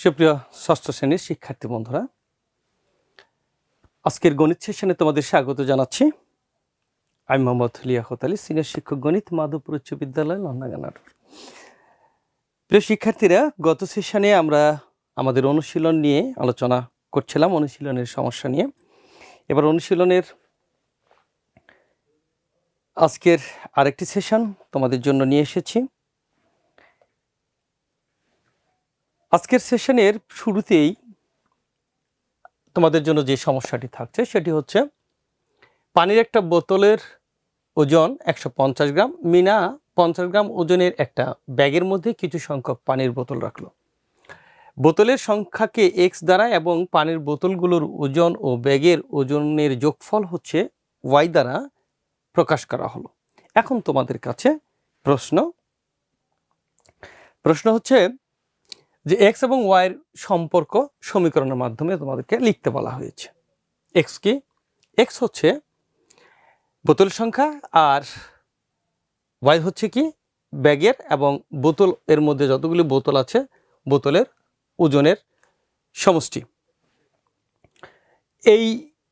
সুপ্রিয় ষষ্ঠ শ্রেণির শিক্ষার্থী বন্ধুরা, আজকের গণিত সেশনে তোমাদের স্বাগত জানাচ্ছি। আমি মোহাম্মদ লিয়াকত আলী সিনিয়র শিক্ষক গণিত, মাধবপুর উচ্চ বিদ্যালয় লন্ডাগানার প্রিয় শিক্ষার্থীরা, গত সেশনে আমরা আমাদের অনুশীলন নিয়ে আলোচনা করছিলাম, অনুশীলনের সমস্যা নিয়ে। এবার অনুশীলনের আজকের আরেকটি সেশন তোমাদের জন্য নিয়ে এসেছি। আজকের সেশনের শুরুতেই তোমাদের জন্য যে সমস্যাটি থাকছে, সেটি হচ্ছে পানির একটা বোতলের ওজন একশো পঞ্চাশ গ্রাম। মিনা পঞ্চাশ গ্রাম ওজনের একটা ব্যাগের মধ্যে কিছু সংখ্যক পানির বোতল রাখল। বোতলের সংখ্যাকে এক্স দ্বারা এবং পানির বোতলগুলোর ওজন ও ব্যাগের ওজনের যোগফল হচ্ছে ওয়াই দ্বারা প্রকাশ করা হলো। এখন তোমাদের কাছে প্রশ্ন। প্রশ্ন হচ্ছে যে এক্স এবং ওয়াইয়ের সম্পর্ক সমীকরণের মাধ্যমে তোমাদেরকে লিখতে বলা হয়েছে। এক্স কি? এক্স হচ্ছে বোতল সংখ্যা আর ওয়াই হচ্ছে কি? ব্যাগের এবং বোতল এর মধ্যে যতগুলি বোতল আছে, বোতলের ওজনের সমষ্টি। এই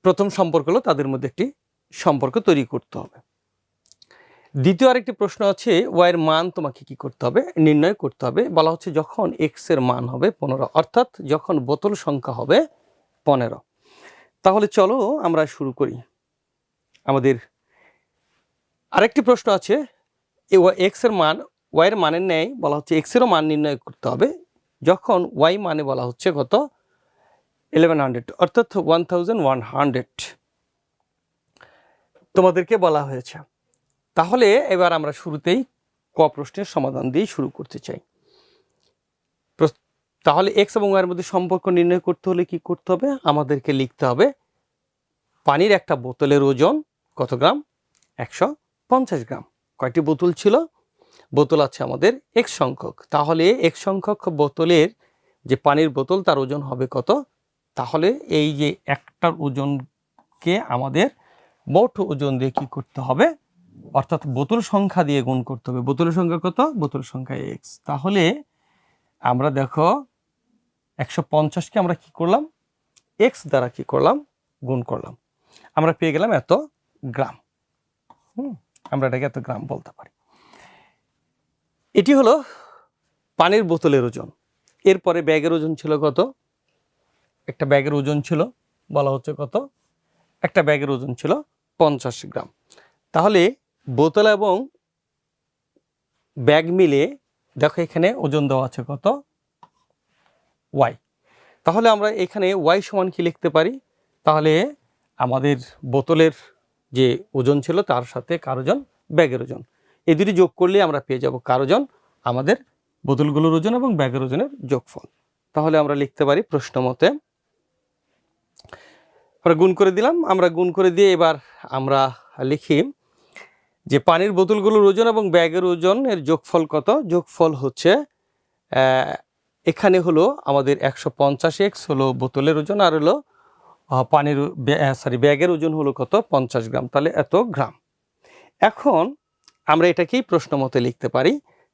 প্রথম সম্পর্ক হলো তাদের মধ্যে একটি সম্পর্ক তৈরি করতে হবে। দ্বিতীয় আরেকটি প্রশ্ন আছে ওয়াইয়ের মান তোমাকে কি করতে হবে? নির্ণয় করতে হবে। বলা হচ্ছে যখন এক্সের মান হবে পনেরো, অর্থাৎ যখন বোতল সংখ্যা হবে পনেরো। তাহলে চলো আমরা শুরু করি। আমাদের আরেকটি প্রশ্ন আছে এক্সের মান ওয়াইয়ের মানের ন্যায় বলা হচ্ছে এক্স এরও মান নির্ণয় করতে হবে। যখন ওয়াই মানে বলা হচ্ছে কত? ইলেভেন হান্ড্রেড অর্থাৎ ওয়ান থাউজেন্ড ওয়ান হান্ড্রেড তোমাদেরকে বলা হয়েছে। তাহলে এবার আমরা শুরুতেই ক প্রশ্নের সমাধান দিয়ে শুরু করতে চাই। তাহলে এক্স এবং ওয়াইয়ের মধ্যে সম্পর্ক নির্ণয় করতে হলে কি করতে হবে? আমাদেরকে লিখতে হবে পানির একটা বোতলের ওজন কত গ্রাম? একশো পঞ্চাশ গ্রাম। কয়টি বোতল ছিল? বোতল আছে আমাদের এক সংখ্যক। তাহলে এক সংখ্যক বোতলের যে পানির বোতল, তার ওজন হবে কত? তাহলে এই যে একটার ওজনকে আমাদের মোট ওজন দিয়ে কি করতে হবে? অর্থাৎ বোতল সংখ্যা দিয়ে গুণ করতে হবে। বোতলের সংখ্যা কত? বোতল সংখ্যা এক্স তাহলে আমরা দেখো একশো পঞ্চাশকে আমরা কি করলাম? এক্স দ্বারা কি করলাম? গুণ করলাম। আমরা পেয়ে গেলাম এত গ্রাম। হুম, আমরা এটাকে এত গ্রাম বলতে পারি। এটি হলো পানির বোতলের ওজন। এরপরে ব্যাগের ওজন ছিল কত? একটা ব্যাগের ওজন ছিল, বলা হচ্ছে কত? একটা ব্যাগের ওজন ছিল পঞ্চাশ গ্রাম। তাহলে বোতল এবং ব্যাগ মিলে দেখো এখানে ওজন দেওয়া আছে কত? ওয়াই। তাহলে আমরা এখানে ওয়াই সমান কি লিখতে পারি? তাহলে আমাদের বোতলের যে ওজন ছিল তার সাথে কারোজন ব্যাগের ওজন। এই দুটি যোগ করলে আমরা পেয়ে যাব কারোজন আমাদের বোতলগুলোর ওজন এবং ব্যাগের ওজনের যোগফল। তাহলে আমরা লিখতে পারি প্রশ্ন মতে। আমরা গুণ করে দিলাম। আমরা গুণ করে দিয়ে এবার আমরা লিখি যে পানির বোতলগুলোর ওজন এবং ব্যাগের ওজন এর যোগফল কত? যোগফল হচ্ছে এখানে হলো আমাদের একশো পঞ্চাশ এক্স হলো বোতলের ওজন আর হলো পানির সরি ব্যাগের ওজন হলো কত? পঞ্চাশ গ্রাম। তাহলে এত গ্রাম। এখন আমরা এটাকেই প্রশ্ন মতে লিখতে পারি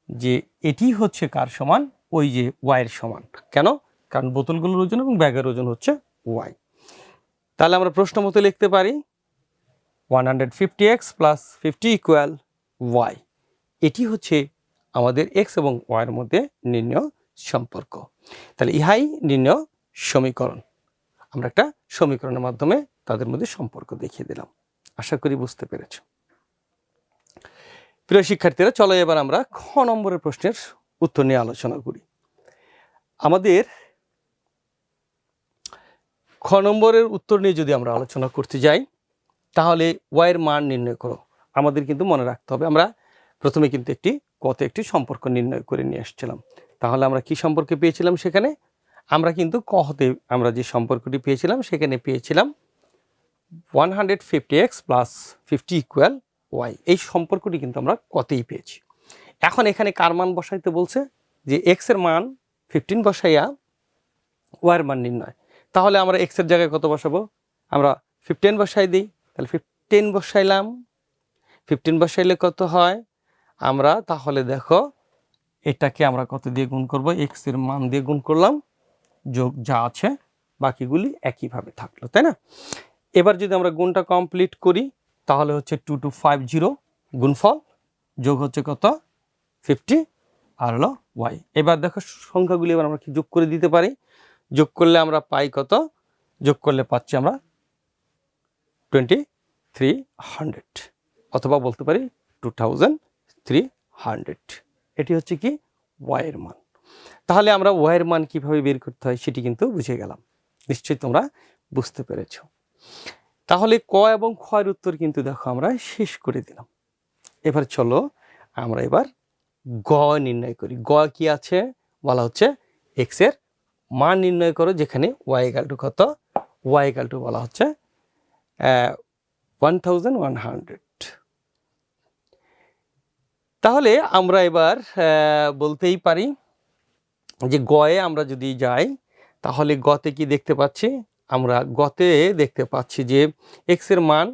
যে এটি হচ্ছে কার সমান? ওই যে ওয়াইয়ের সমান। কেন? কারণ বোতলগুলোর ওজন এবং ব্যাগের ওজন হচ্ছে ওয়াই তাহলে আমরা প্রশ্ন মতে লিখতে পারি one hundred fifty X plus fifty Y এটি হচ্ছে আমাদের এক্স এবং ওয়াইয়ের মধ্যে নির্ণয় সম্পর্ক। তাহলে ইহাই নির্ণয় সমীকরণ। আমরা একটা সমীকরণের মাধ্যমে তাদের মধ্যে সম্পর্ক দেখিয়ে দিলাম। আশা করি বুঝতে পেরেছ। প্রিয় শিক্ষার্থীরা, চলো এবার আমরা খ নম্বরের প্রশ্নের উত্তর নিয়ে আলোচনা করি। আমাদের খ নম্বরের উত্তর নিয়ে যদি আমরা আলোচনা করতে যাই তাহলে ওয়াইয়ের মান নির্ণয় করো। আমাদের কিন্তু মনে রাখতে হবে, আমরা প্রথমে কিন্তু একটি কত একটি সম্পর্ক নির্ণয় করে নিয়ে এসেছিলাম তাহলে আমরা কি সম্পর্কে পেয়েছিলাম সেখানে? আমরা কিন্তু কহতে আমরা যে সম্পর্কটি পেয়েছিলাম সেখানে পেয়েছিলাম one hundred fifty X plus fifty equal Y এই সম্পর্কটি কিন্তু আমরা কতেই পেয়েছি। এখন এখানে কার মান বসাইতে বলছে? যে এক্সের মান ফিফটিন বসাইয়া ওয়াইয়ের মান নির্ণয়। তাহলে আমরা এক্সের জায়গায় কত বসাবো? আমরা ফিফটিন বসাই দিই। তাহলে ফিফটিন বসাইলাম। ফিফটিন বসাইলে কত হয়? আমরা তাহলে দেখো, এটাকে আমরা কত দিয়ে গুণ করব? এক্সের মান দিয়ে গুণ করলাম। যোগ যা আছে, বাকিগুলি একইভাবে থাকল, তাই না? এবার যদি আমরা গুণটা কমপ্লিট করি, তাহলে হচ্ছে টু টু ফাইভ জিরো গুণফল, যোগ হচ্ছে কত? ফিফটি আর হলো ওয়াই এবার দেখো সংখ্যাগুলি এবার আমরা কি যোগ করে দিতে পারি? যোগ করলে আমরা পাই কত? যোগ করলে পাচ্ছি আমরা টোয়েন্টি থ্রি হান্ড্রেড অথবা বলতে পারি টু থাউজেন্ড থ্রি হান্ড্রেড এটি হচ্ছে কি ওয়াইয়ের মান। তাহলে আমরা ওয়াইয়ের মান কীভাবে বের করতে হয় সেটি কিন্তু বুঝে গেলাম। নিশ্চয়ই তোমরা বুঝতে পেরেছ। তাহলে ক এবং ক্ষয়ের উত্তর কিন্তু দেখো আমরা শেষ করে দিলাম। এবার চলো আমরা এবার গ নির্ণয় করি। গ কি আছে? বলা হচ্ছে এক্সের মান নির্ণয় করো, যেখানে ওয়াই একাল টু কত? ওয়াই একাল টু বলা হচ্ছে ওয়ান থাউজেন্ড ওয়ান হান্ড্রেড তাহলে আমরা এবার বলতেই পারি যে গয়ে আমরা যদি যাই, তাহলে গতে কি দেখতে পাচ্ছি? আমরা গতে দেখতে পাচ্ছি যে এক্সের মান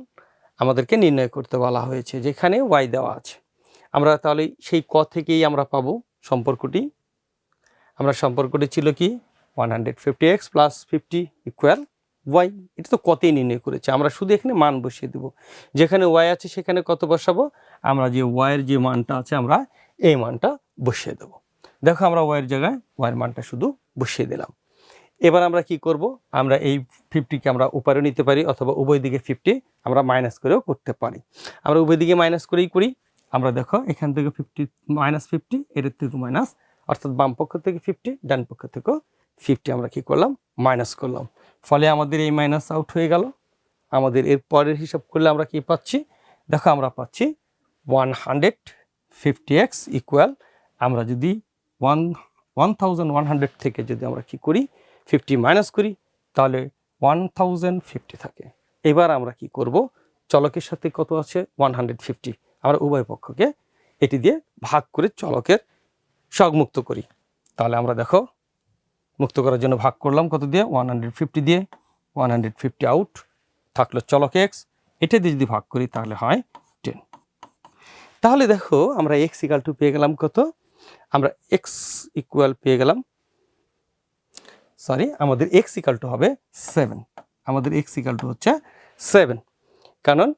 আমাদেরকে নির্ণয় করতে বলা হয়েছে, যেখানে ওয়াই দেওয়া আছে। আমরা তাহলে সেই ক থেকেই আমরা পাবো সম্পর্কটি। আমরা সম্পর্কটি ছিল কি? One hundred fifty X plus fifty equal Y এটা তো কতই নির্ণয় করেছে? আমরা শুধু এখানে মান বসিয়ে দেবো। যেখানে ওয়াই আছে সেখানে কত বসাবো? আমরা যে ওয়াইয়ের যে মানটা আছে, আমরা এই মানটা বসিয়ে দেবো। দেখো আমরা ওয়াইয়ের জায়গায় ওয়াইয়ের মানটা শুধু বসিয়ে দিলাম। এবার আমরা কি করব? আমরা এই ফিফটিকে আমরা উপরে নিতে পারি অথবা উভয় দিকে ফিফটি আমরা মাইনাস করেও করতে পারি। আমরা উভয় দিকে মাইনাস করেই করি। আমরা দেখো এখান থেকে ফিফটি মাইনাস ফিফটি এটার থেকে মাইনাস অর্থাৎ বাম পক্ষ থেকে ফিফটি ডান পক্ষ থেকেও ফিফটি আমরা কি করলাম? মাইনাস করলাম। ফলে আমাদের এই মাইনাস আউট হয়ে গেল। আমাদের এর পরের হিসাব করলে আমরা কি পাচ্ছি? দেখো আমরা পাচ্ছি one hundred fifty X equal আমরা যদি one one thousand one hundred থেকে যদি আমরা কি করি ফিফটি মাইনাস করি, তাহলে ওয়ান থাউজেন্ড ফিফটি থাকে। এবার আমরা কি করব? চলকের সাথে কত আছে? ওয়ান হান্ড্রেড ফিফটি আমরা উভয় পক্ষকে এটি দিয়ে ভাগ করে চলকের মুক্ত করি। তাহলে আমরা দেখো মুক্ত করার জন্য ভাগ করলাম। কত দিয়ে? ওয়ান হান্ড্রেড ফিফটি দিয়ে। ওয়ান হান্ড্রেড ফিফটি আউট থাকল। চলক এক্স এটা দিয়ে যদি ভাগ করি তাহলে হয় টেন তাহলে দেখো আমরা এক্স ইকাল টু পেয়ে গেলাম কত? আমরা এক্স ইকুয়াল পেয়ে গেলাম। সরি আমাদের এক্স ইকাল টু হবে সেভেন আমাদের এক্স ইকাল টু হচ্ছে সেভেন কারণ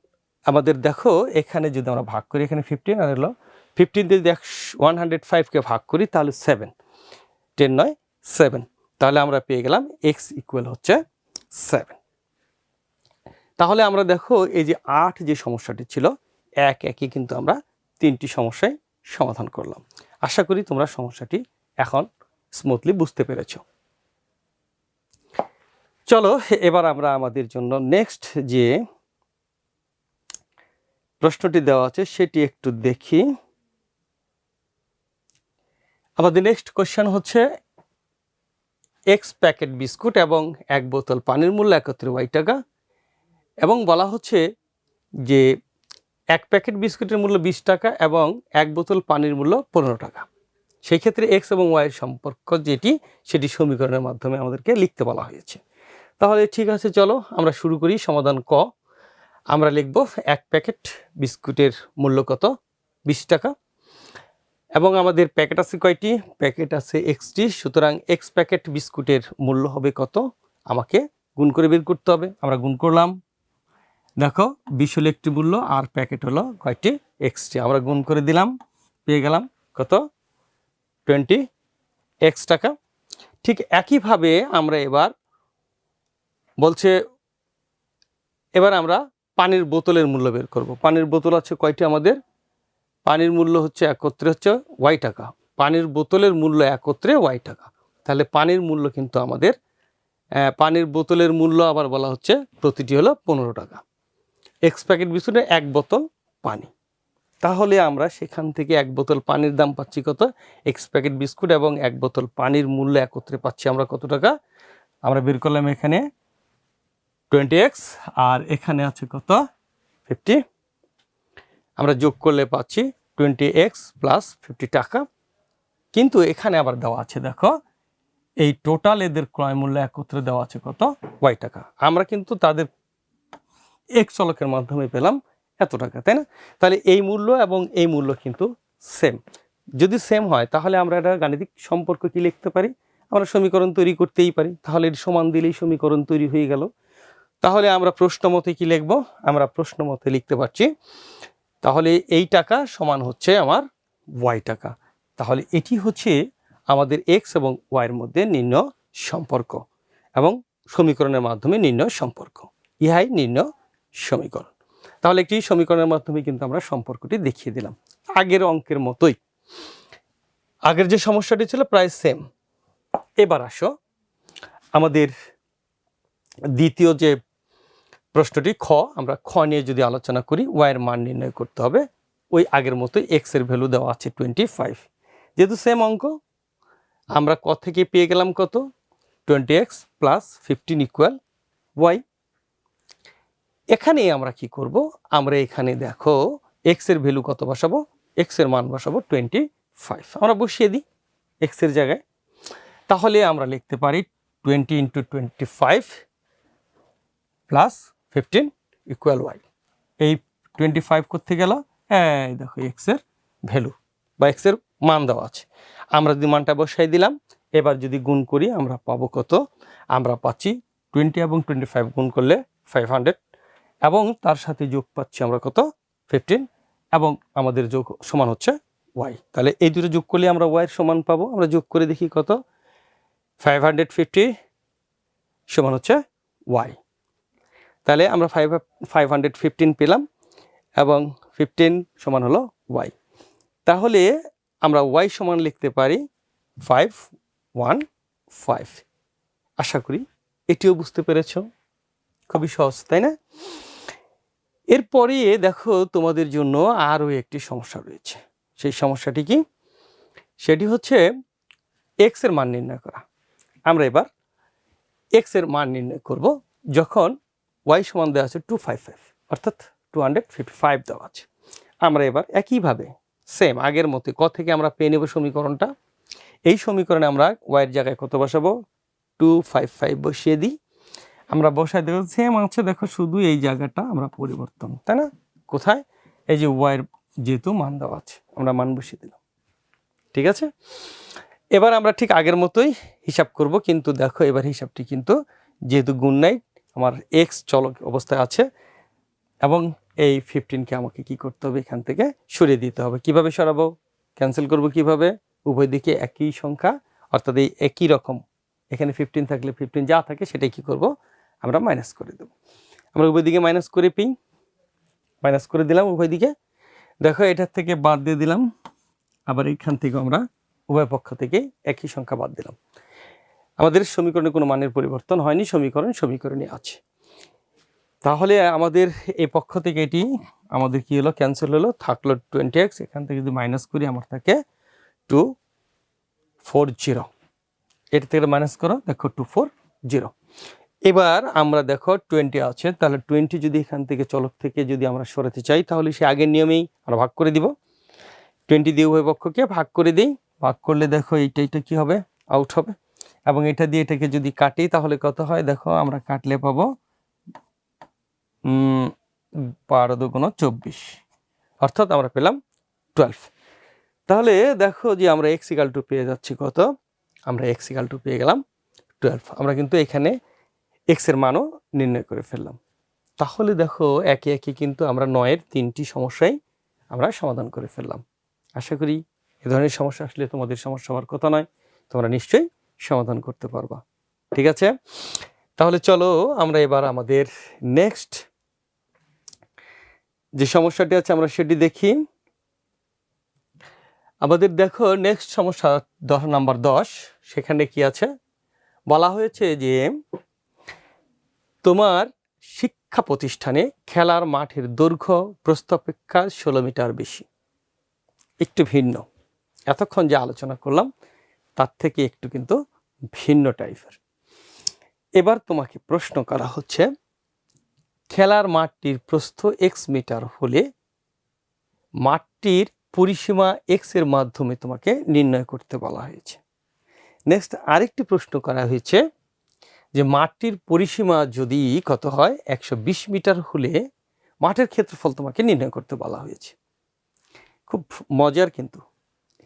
আমাদের দেখো এখানে যদি আমরা ভাগ করি, এখানে ফিফটিন আর হলো ফিফটিন দিয়ে যদি ওয়ান হান্ড্রেড ফাইভকে ভাগ করি তাহলে সেভেন টেন নয় সেভেন তাহলে আমরা পেয়ে গেলাম এক্স ইকুয়াল হচ্ছে সেভেন তাহলে আমরা দেখো এই যে আট যে সমস্যাটি ছিল, এক একই কিন্তু আমরা তিনটি সমস্যায় সমাধান করলাম। আশা করি তোমরা সমস্যাটি এখন স্মুথলি বুঝতে পেরেছ। চলো, এবার আমরা আমাদের জন্য নেক্সট যে প্রশ্নটি দেওয়া আছে, সেটি একটু দেখি। আমাদের নেক্সট কোশ্চেন হচ্ছে এক্স প্যাকেট বিস্কুট এবং এক বোতল পানির মূল্য একত্রে ওয়াই টাকা এবং বলা হচ্ছে যে এক প্যাকেট বিস্কুটের মূল্য বিশ টাকা এবং এক বোতল পানির মূল্য পনেরো টাকা। সেই ক্ষেত্রে এক্স এবং ওয়াইয়ের সম্পর্ক যেটি, সেটি সমীকরণের মাধ্যমে আমাদেরকে লিখতে বলা হয়েছে। তাহলে ঠিক আছে, চলো আমরা শুরু করি সমাধান ক। আমরা লিখব এক প্যাকেট বিস্কুটের মূল্য কত? বিশ টাকা। এবং আমাদের প্যাকেট আছে কয়টি? প্যাকেট আছে এক্সটি, সুতরাং এক্স প্যাকেট বিস্কুটের মূল্য হবে কত? আমাকে গুণ করে বের করতে হবে। আমরা গুণ করলাম। দেখো, বিশ হলো একটি মূল্য আর প্যাকেট হলো কয়টি? এক্সটি। আমরা গুণ করে দিলাম। পেয়ে গেলাম কত? টোয়েন্টি এক্স টাকা। ঠিক একইভাবে আমরা এবার বলছে, এবার আমরা পানির বোতলের মূল্য বের করব। পানির বোতল আছে কয়টি আমাদের? পানির মূল্য হচ্ছে একত্রে হচ্ছে ওয়াই টাকা। পানির বোতলের মূল্য একত্রে ওয়াই টাকা। তাহলে পানির মূল্য কিন্তু আমাদের পানির বোতলের মূল্য আবার বলা হচ্ছে প্রতিটি হলো পনেরো টাকা। এক্স প্যাকেট বিস্কুটে এক বোতল পানি। তাহলে আমরা সেখান থেকে এক বোতল পানির দাম পাচ্ছি কত? এক্স প্যাকেট বিস্কুট এবং এক বোতল পানির মূল্য একত্রে পাচ্ছি আমরা কত টাকা? আমরা বের করলাম এখানে টোয়েন্টি এক্স আর এখানে আছে কত? ফিফটি আমরা যোগ করলে পাচ্ছি টোয়েন্টি এক্স প্লাস ফিফটি টাকা। কিন্তু এখানে আবার দেওয়া আছে, দেখো, এই টোটাল এদের ক্রয় মূল্য একত্রে দেওয়া আছে কত? ওয়াই টাকা। আমরা কিন্তু তাদের এক চলকের মাধ্যমে পেলাম এত টাকা, তাই না? তাহলে এই মূল্য এবং এই মূল্য কিন্তু সেম যদি সেম হয়, তাহলে আমরা এটা গাণিতিক সম্পর্ক কি লিখতে পারি? আমরা সমীকরণ তৈরি করতেই পারি। তাহলে সমান দিলেই সমীকরণ তৈরি হয়ে গেল। তাহলে আমরা প্রশ্ন মতে কি লিখব? আমরা প্রশ্ন মতে লিখতে পারছি তাহলে এই টাকা সমান হচ্ছে আমার ওয়াই টাকা। তাহলে এটি হচ্ছে আমাদের এক্স এবং ওয়াইয়ের মধ্যে নিম্ন সম্পর্ক এবং সমীকরণের মাধ্যমে নিম্ন সম্পর্ক। ইহাই নিম্ন সমীকরণ। তাহলে একটি সমীকরণের মাধ্যমে কিন্তু আমরা সম্পর্কটি দেখিয়ে দিলাম। আগের অঙ্কের মতোই। আগের যে সমস্যাটি ছিল প্রায় সেম এবার আসো। আমাদের দ্বিতীয় যে প্রশ্নটি খ, আমরা খ নিয়ে যদি আলোচনা করি ওয়াইয়ের মান নির্ণয় করতে হবে। ওই আগের মতোই এক্সের ভ্যালু দেওয়া আছে টোয়েন্টি ফাইভ যেহেতু সেম অঙ্ক, আমরা ক থেকে পেয়ে গেলাম কত? Twenty X plus fifteen equal Y এখানে আমরা কি করব? আমরা এখানে দেখো এক্সের ভ্যালু কত বসাবো? এক্সের মান বসাবো টোয়েন্টি ফাইভ আমরা বসিয়ে দিই এক্সের জায়গায়। তাহলে আমরা লিখতে পারি twenty into twenty five plus fifteen equal Y এই টোয়েন্টি ফাইভ করতে গেল? হ্যাঁ দেখো এক্সের ভ্যালু বা এক্সের মান দেওয়া আছে। আমরা যদি মানটা বসাই দিলাম, এবার যদি গুণ করি, আমরা পাবো কত? আমরা পাচ্ছি টোয়েন্টি এবং টোয়েন্টি ফাইভ গুণ করলে ফাইভ হান্ড্রেড এবং তার সাথে যোগ পাচ্ছি আমরা কত? ফিফটিন এবং আমাদের যোগ সমান হচ্ছে ওয়াই তাহলে এই দুটো যোগ করলে আমরা ওয়াইয়ের সমান পাবো। আমরা যোগ করে দেখি কত? ফাইভ হান্ড্রেড ফিফটি সমান হচ্ছে ওয়াই তাহলে আমরা ফাইভ ফাইভ হান্ড্রেড ফিফটিন পেলাম এবং ফিফটিন সমান হলো ওয়াই তাহলে আমরা ওয়াই সমান লিখতে পারি ফাইভ ওয়ান ফাইভ আশা করি এটিও বুঝতে পেরেছ। খুবই সহজ, তাই না? এরপরে দেখো তোমাদের জন্য আরও একটি সমস্যা রয়েছে। সেই সমস্যাটি কি? সেটি হচ্ছে এক্সের মান নির্ণয় করা। আমরা এবার এক্সের মান নির্ণয় করব যখন ওয়াই সমান দেওয়া আছে টু ফাইভ ফাইভ অর্থাৎ টু হান্ড্রেড ফিফটি ফাইভ দেওয়া আছে। আমরা এবার একইভাবে সেম আগের মতো ক থেকে আমরা পেয়ে নেব সমীকরণটা। এই সমীকরণে আমরা ওয়াইয়ের জায়গায় কত বসাবো? টু ফাইভ ফাইভ বসিয়ে দিই। আমরা বসায় দেবো সেম আছে, দেখো শুধু এই জায়গাটা আমরা পরিবর্তন, তাই না? কোথায়? এই যে ওয়াইয়ের যেহেতু মান দেওয়া আছে, আমরা মান বসিয়ে দিলাম। ঠিক আছে? এবার আমরা ঠিক আগের মতোই হিসাব করব, কিন্তু দেখো এবার হিসাবটি কিন্তু যেহেতু গুণ নাই আমার এক্স চলক অবস্থায় আছে এবং এই ফিফটিনকে আমাকে কি করতে হবে এখান থেকে সরিয়ে দিতে হবে। কীভাবে সরাবো? ক্যান্সেল করব কীভাবে? উভয় দিকে একই সংখ্যা, অর্থাৎ এই একই রকম। এখানে ফিফটিন থাকলে ফিফটিন যা থাকে সেটাই কি করব? আমরা মাইনাস করে দেব। আমরা উভয় দিকে মাইনাস করে পিই। মাইনাস করে দিলাম উভয় দিকে। দেখো এটার থেকে বাদ দিয়ে দিলাম। আবার এইখান থেকে আমরা উভয় পক্ষ থেকে একই সংখ্যা বাদ দিলাম। আমাদের সমীকরণে কোনো মানের পরিবর্তন হয়নি, সমীকরণ সমীকরণে আছে। তাহলে আমাদের এই পক্ষ থেকে এটি আমাদের কি হলো? ক্যান্সেল হলো, থাকল টোয়েন্টি এক্স এখান থেকে যদি মাইনাস করি আমার থাকে টু ফোর জিরো এটা থেকে মাইনাস করো, দেখো টু ফোর জিরো এবার আমরা দেখো টোয়েন্টি আছে, তাহলে টোয়েন্টি যদি এখান থেকে চলক থেকে যদি আমরা সরাতে চাই, তাহলে সে আগের নিয়মেই আমরা ভাগ করে দিব। টোয়েন্টি দিয়ে উভয় পক্ষকে ভাগ করে দিই, ভাগ করলে দেখো এইটা এইটা কী হবে? আউট হবে। এবং এটা দিয়ে এটাকে যদি কাটি, তাহলে কত হয়? দেখো, আমরা কাটলে পাবো বারো দুগুণ চব্বিশ। অর্থাৎ আমরা পেলাম টুয়েলভ তাহলে দেখো যে আমরা এক্স ইকাল টু পেয়ে যাচ্ছি কত? আমরা এক্স ইকাল টু পেয়ে গেলাম টুয়েলভ আমরা কিন্তু এখানে এক্সের মানও নির্ণয় করে ফেললাম। তাহলে দেখো, একে একে কিন্তু আমরা নয়ের তিনটি সমস্যাই আমরা সমাধান করে ফেললাম। আশা করি এ ধরনের সমস্যা আসলে তোমাদের সমস্যা হওয়ার কথা নয়। তোমরা নিশ্চয়ই সমাধান করতে পারবা। ঠিক আছে? তাহলে চলো আমরা এবার আমাদের নেক্সট যে সমস্যাটি আছে আমরা সেটি দেখি। আমাদের দেখো নেক্সট সমস্যা দশ নাম্বার দশ, সেখানে কি আছে? বলা হয়েছে যে তোমার শিক্ষা প্রতিষ্ঠানে খেলার মাঠের দৈর্ঘ্য প্রস্তাপেক্ষা ষোলো মিটার বেশি। একটু ভিন্ন। এতক্ষণ যে আলোচনা করলাম তার থেকে একটু কিন্তু ভিন্ন টাইপের। এবার তোমাকে প্রশ্ন করা হচ্ছে, খেলার মাঠটির প্রস্থ এক্স মিটার হলে মাঠটির পরিসীমা এক্সের মাধ্যমে তোমাকে নির্ণয় করতে বলা হয়েছে। নেক্সট আরেকটি প্রশ্ন করা হয়েছে যে মাঠটির পরিসীমা যদি কত হয়, একশো বিশ মিটার হলে মাঠের ক্ষেত্রফল তোমাকে নির্ণয় করতে বলা হয়েছে। খুব মজার কিন্তু,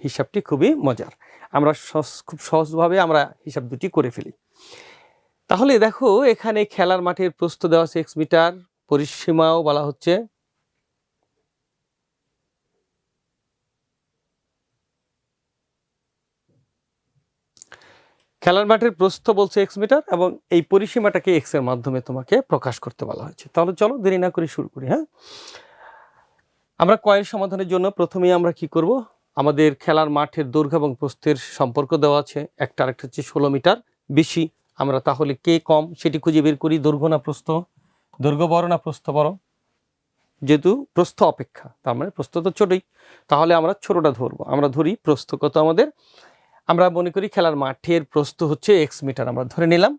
হিসাবটি খুবই মজার। আমরা খুব সহজভাবে আমরা হিসাব দুটি করে ফেলি। তাহলে দেখো, এখানে খেলার মাঠের প্রস্থ দেওয়া এক্স মিটার, পরিসীমাও বলা হচ্ছে। খেলার মাঠের প্রস্থ বলছে এক্স মিটার এবং এই পরিসীমাটাকে এক্সের মাধ্যমে তোমাকে প্রকাশ করতে বলা হয়েছে। তাহলে চলো দেরি না করে শুরু করি হ্যাঁ? আমরা কয়ের সমাধানের জন্য প্রথমেই আমরা কি করব? আমাদের খেলার মাঠের দৈর্ঘ্য এবং প্রস্থের সম্পর্ক দেওয়া আছে। একটা আরেকটা হচ্ছে ষোলো মিটার বেশি। আমরা তাহলে কে কম সেটি খুঁজে বের করি। দৈর্ঘ্য না প্রস্থ? দৈর্ঘ্য বড় না প্রস্থ বড়? যেহেতু প্রস্থ অপেক্ষা, তার মানে প্রস্থ তো ছোটই। তাহলে আমরা ছোটটা ধরবো। আমরা ধরি প্রস্থ কত আমাদের? আমরা মনে করি খেলার মাঠের প্রস্থ হচ্ছে এক্স মিটার। আমরা ধরে নিলাম।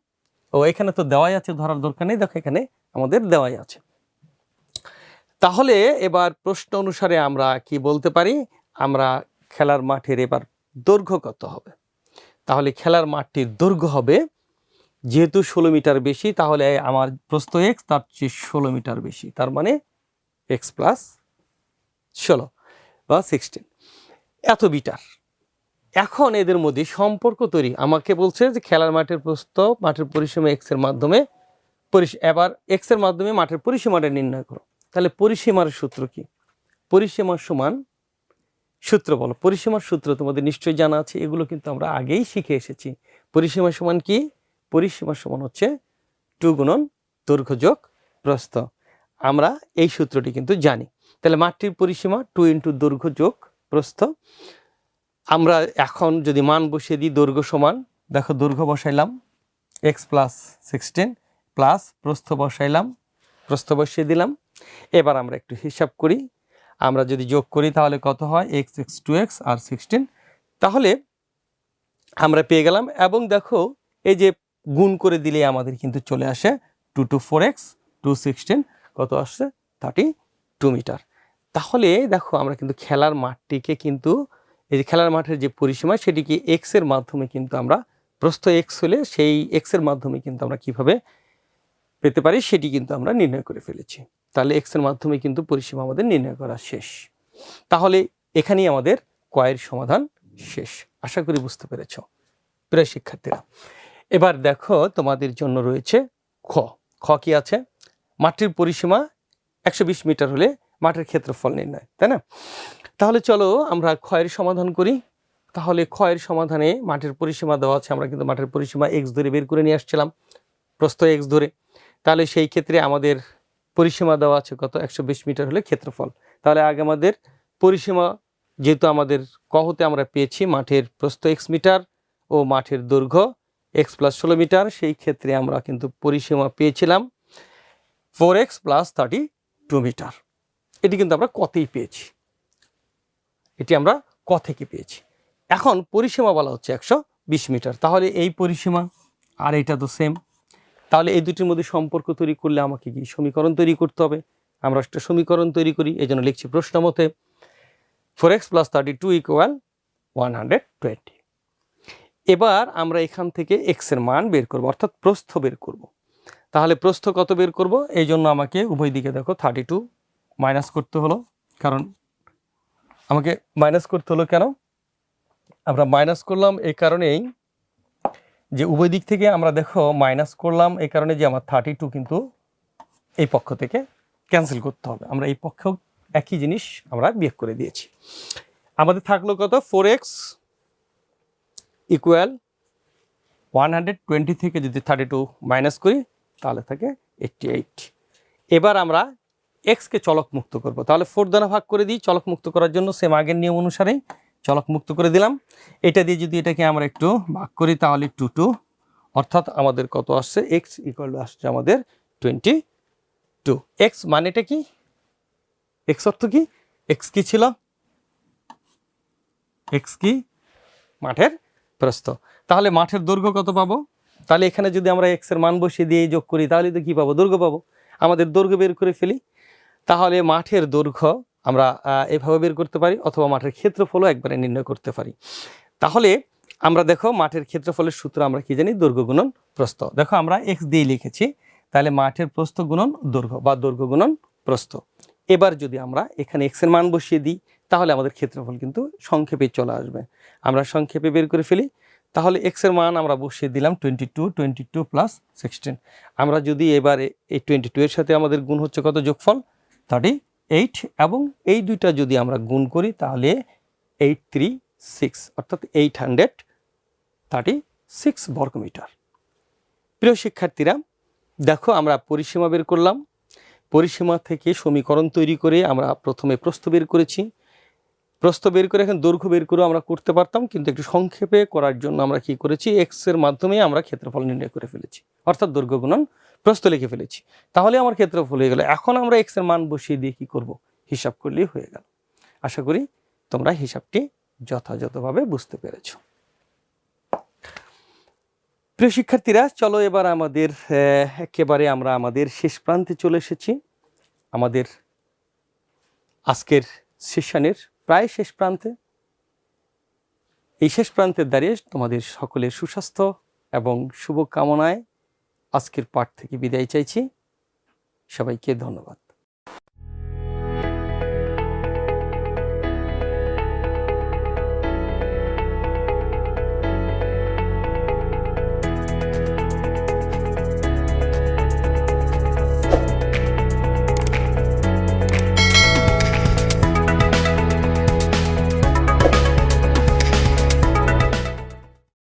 ও, এখানে তো দেওয়াই আছে, ধরার দরকার নেই। দেখো এখানে আমাদের দেওয়াই আছে। তাহলে এবার প্রশ্ন অনুসারে আমরা কি বলতে পারি? আমরা খেলার মাঠের এবার দৈর্ঘ্য কত হবে। তাহলে খেলার মাঠটির দৈর্ঘ্য হবে যেহেতু ষোলো মিটার বেশি, তাহলে আমার প্রস্ত এক্স তার চেয়ে ষোলো মিটার বেশি, তার মানে এক্স প্লাস ষোলো বা সিক্সটিন এত মিটার। এখন এদের মধ্যে সম্পর্ক তৈরি। আমাকে বলছে যে খেলার মাঠের প্রস্ত মাঠের পরিসীমা এক্সের মাধ্যমে পরিস- এবার এক্সের মাধ্যমে মাঠের পরিসীমাটা নির্ণয় করো। তাহলে পরিসীমার সূত্র কি? পরিসীমার সমান সূত্র বলো, পরিসীমার সূত্র তোমাদের নিশ্চয়ই জানা আছে, এগুলো কিন্তু আমরা আগেই শিখে এসেছি। পরিসীমা সমান কি? পরিসীমা সমান হচ্ছে টু গুণন দৈর্ঘ্য যোগ প্রস্থ। আমরা এই সূত্রটি কিন্তু জানি। তাহলে মাঠটির পরিসীমা টু ইন্টু দৈর্ঘ্য যোগ প্রস্থ। আমরা এখন যদি মান বসিয়ে দিই, দৈর্ঘ্য সমান, দেখো দৈর্ঘ্য বসাইলাম এক্স প্লাস সিক্সটিন প্লাস প্রস্থ বসাইলাম, প্রস্থ বসিয়ে দিলাম। এবার আমরা একটু হিসাব করি আমরা যদি যোগ করি তাহলে কত হয়? এক্স এক্স টু এক্স আর সিক্সটিন তাহলে আমরা পেয়ে গেলাম। এবং দেখো, এই যে গুণ করে দিলে আমাদের কিন্তু চলে আসে two two four X two sixteen কত আসছে? থার্টি টু মিটার তাহলে দেখো, আমরা কিন্তু খেলার মাঠটিকে কিন্তু, এই যে খেলার মাঠের যে পরিসীমা, সেটিকে এক্সের মাধ্যমে কিন্তু আমরা প্রস্থ এক্স হলে সেই এক্সের মাধ্যমে কিন্তু আমরা কীভাবে পেতে পারি, সেটি কিন্তু আমরা নির্ণয় করে ফেলেছি। তাহলে এক্সের মাধ্যমে কিন্তু পরিসীমা আমাদের নির্ণয় করা শেষ। তাহলে এখানেই আমাদের কয়ের সমাধান শেষ। আশা করি বুঝতে পেরেছ। প্রিয় শিক্ষার্থীরা, এবার দেখো তোমাদের জন্য রয়েছে খ। খ কি আছে? মাটির পরিসীমা একশো বিশ মিটার হলে মাঠের ক্ষেত্রফল নির্ণয়, তাই না? তাহলে চলো আমরা ক্ষয়ের সমাধান করি। তাহলে ক্ষয়ের সমাধানে মাঠের পরিসীমা দেওয়া আছে। আমরা কিন্তু মাঠের পরিসীমা এক্স ধরে বের করে নিয়ে আসছিলাম। প্রস্থ এক্স ধরে। তাহলে সেই ক্ষেত্রে আমাদের পরিসীমা দেওয়া আছে কত? একশো বিশ মিটার হলে ক্ষেত্রফল। তাহলে আগে আমাদের পরিসীমা, যেহেতু আমাদের কহতে আমরা পেয়েছি মাঠের প্রস্থ এক্স মিটার ও মাঠের দৈর্ঘ্য এক্স প্লাস ষোলো মিটার, সেই ক্ষেত্রে আমরা কিন্তু পরিসীমা পেয়েছিলাম four X plus thirty two metre. এটি কিন্তু আমরা কতেই পেয়েছি? এটি আমরা ক থেকে পেয়েছি। এখন পরিসীমা বলা হচ্ছে একশো বিশ মিটার। তাহলে এই পরিসীমা আর এটা তো সেম তাহলে এই দুটির মধ্যে সম্পর্ক তৈরি করলে আমাকে কি সমীকরণ তৈরি করতে হবে? আমরা একটা সমীকরণ তৈরি করি, এই জন্য লিখছি প্রশ্ন মতে four X plus thirty two equal one hundred twenty এবার আমরা এখান থেকে এক্সের মান বের করব, অর্থাৎ প্রস্থ বের করব। তাহলে প্রস্থ কত বের করব? এই জন্য আমাকে উভয় দিকে দেখো থার্টি টু মাইনাস করতে হলো, কারণ আমাকে মাইনাস করতে হলো কেন? আমরা মাইনাস করলাম এই কারণেই যে উভয় দিক থেকে আমরা দেখো মাইনাস করলাম, এই কারণে যে আমার থার্টি টু কিন্তু এই পক্ষ থেকে ক্যান্সেল করতে হবে। আমরা এই পক্ষেও একই জিনিস আমরা বিয়োগ করে দিয়েছি। আমাদের থাকল কত? Four X equal one hundred twenty থেকে যদি থার্টি টু মাইনাস করি, তাহলে থাকে এইটটি এইট এবার আমরা এক্সকে চলক মুক্ত করব। তাহলে ফোর দ্বারা ভাগ করে দিই চলক মুক্ত করার জন্য সেম আগের নিয়ম অনুসারেই চলক মুক্ত করে দিলাম। এটা দিয়ে যদি এটাকে আমরা একটু ভাগ করি, তাহলে টু টু। অর্থাৎ আমাদের কত আসছে? এক্স ইকুয়াল আসছে আমাদের টোয়েন্টি টু এক্স মানেটা কি? এক্স অর্থ কি? এক্স কি ছিল? এক্স কি? মাঠের প্রস্থ। তাহলে মাঠের দৈর্ঘ্য কত পাবো? তাহলে এখানে যদি আমরা এক্সের মান বসিয়ে দিয়ে যোগ করি, তাহলে তো কি পাবো? দৈর্ঘ্য পাবো। আমাদের দৈর্ঘ্য বের করে ফেলি। তাহলে মাঠের দৈর্ঘ্য আমরা এভাবে বের করতে পারি অথবা মাঠের ক্ষেত্রফলও একবারে নির্ণয় করতে পারি। তাহলে আমরা দেখো মাঠের ক্ষেত্রফলের সূত্র আমরা কি জানি? দৈর্ঘ্য গুণন প্রস্থ। দেখো আমরা এক্স দিয়ে লিখেছি, তাহলে মাঠের প্রস্থ গুণন দৈর্ঘ্য বা দৈর্ঘ্য গুণন প্রস্থ। এবার যদি আমরা এখানে এক্সের মান বসিয়ে দিই, তাহলে আমাদের ক্ষেত্রফল কিন্তু সংক্ষেপে চলে আসবে। আমরা সংক্ষেপে বের করে ফেলি, তাহলে এক্সের মান আমরা বসিয়ে দিলাম twenty two twenty two plus sixteen আমরা যদি এবারে এই টোয়েন্টি টু এর সাথে আমাদের গুণ হচ্ছে কত? যোগফল থার্টি এইট এবং এই দুইটা যদি আমরা গুণ করি তাহলে এইট থ্রি সিক্স, অর্থাৎ এইট হান্ড্রেড থার্টি সিক্স বর্গমিটার। প্রিয় শিক্ষার্থীরা, দেখো আমরা পরিসীমা বের করলাম। পরিসীমা থেকে সমীকরণ তৈরি করে আমরা প্রথমে প্রস্থ বের করেছি। প্রস্থ বের করে এখন দৈর্ঘ্য বের করেও আমরা করতে পারতাম, কিন্তু একটু সংক্ষেপে করার জন্য আমরা কি করেছি? এক্সের মাধ্যমে আমরা ক্ষেত্রফল নির্ণয় করে ফেলেছি, অর্থাৎ দৈর্ঘ্য গুণন প্রস্থ লিখে ফেলেছি। তাহলে আমার ক্ষেত্রে ভুল হয়ে গেল। এখন আমরা এক্সের মান বসিয়ে দিয়ে কি করব? হিসাব করলেই হয়ে গেল। আশা করি তোমরা হিসাবটি যথাযথভাবে বুঝতে পেরেছ। প্রিয় শিক্ষার্থীরা, চলো এবার আমাদের একেবারে আমরা আমাদের শেষ প্রান্তে চলে এসেছি। আমাদের আজকের সেশনের প্রায় শেষ প্রান্তে। এই শেষ প্রান্তে দাঁড়িয়ে তোমাদের সকলের সুস্বাস্থ্য এবং শুভকামনায় আজকের পাঠ থেকে বিদায় চাইছি। সবাইকে ধন্যবাদ।